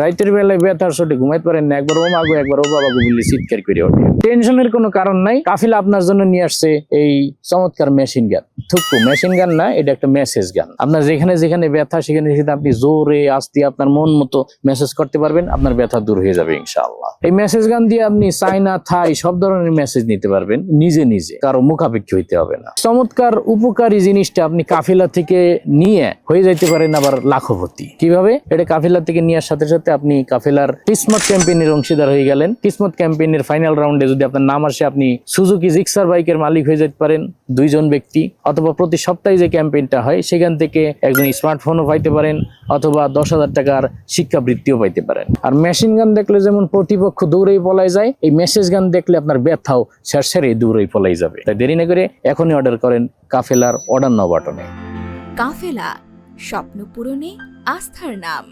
রাইতের বেলায় ব্যথার সঠিক ঘুমাইতে পারেন না। একবার ও মাগো একবার ও বাবা বললে চিৎকার করে ওঠে। টেনশনের কোনো কারণ নাই। কাফিলা আপনার জন্য নিয়ে আসছে এই চমৎকার মেশিন গান থুকু মেশিন গান না, এটা একটা মেসেজ গান আপনার যেখানে যেখানে ব্যথা, সেখানে সেখানে আপনি জোরে আস্তে আপনার মন মতো মেসেজ করতে পারবেন, আপনার ব্যথা দূর হয়ে যাবে ইনশাআল্লাহ। এই মেসেজ গান দিয়ে আপনি চাইনা থাই, সব ধরনের মেসেজ নিতে পারবেন, নিজে নিজে। কারও মুখাপেক্ষি হইতে হবে না। চমৎকার, উপকারী জিনিসটা আপনি কাফিলা থেকে নিয়ে হয়ে যাইতে পারেন আবার লাখপতি। কীভাবে? এটা কাফিলা থেকে নেওয়ার সাথে সাথে আপনি কাফিলার কিসমত ক্যাম্পেইনের অংশীদার হয়ে গেলেন। কিসমত ক্যাম্পেইনের ফাইনাল রাউন্ডে যদি আপনার নাম আসে, আপনি সুজুকি জিক্সার বাইকের মালিক হয়ে যেতে পারেন। দুইজন ব্যক্তি অথবা প্রতি সপ্তাহে যে ক্যাম্পেইনটা হয়, সেখান থেকে একজন স্মার্টফোনও পাইতে পারেন অথবা দশ হাজার টাকার শিক্ষাবৃত্তিও পাইতে পারেন। আর মেশিন গান দেখলে যেমন প্রতিপক্ষ দৌড়েই পলাই যায়, এই মেসেজ গান দেখলে আপনার ব্যথাও শের সেরে দৌড়েই পলাই যাবে। তাই দেরি না করে এখনই অর্ডার করেন কাফেলার অর্ডার নাও বাটনে। কাফেলা, স্বপ্ন পূরণে আস্থার নাম।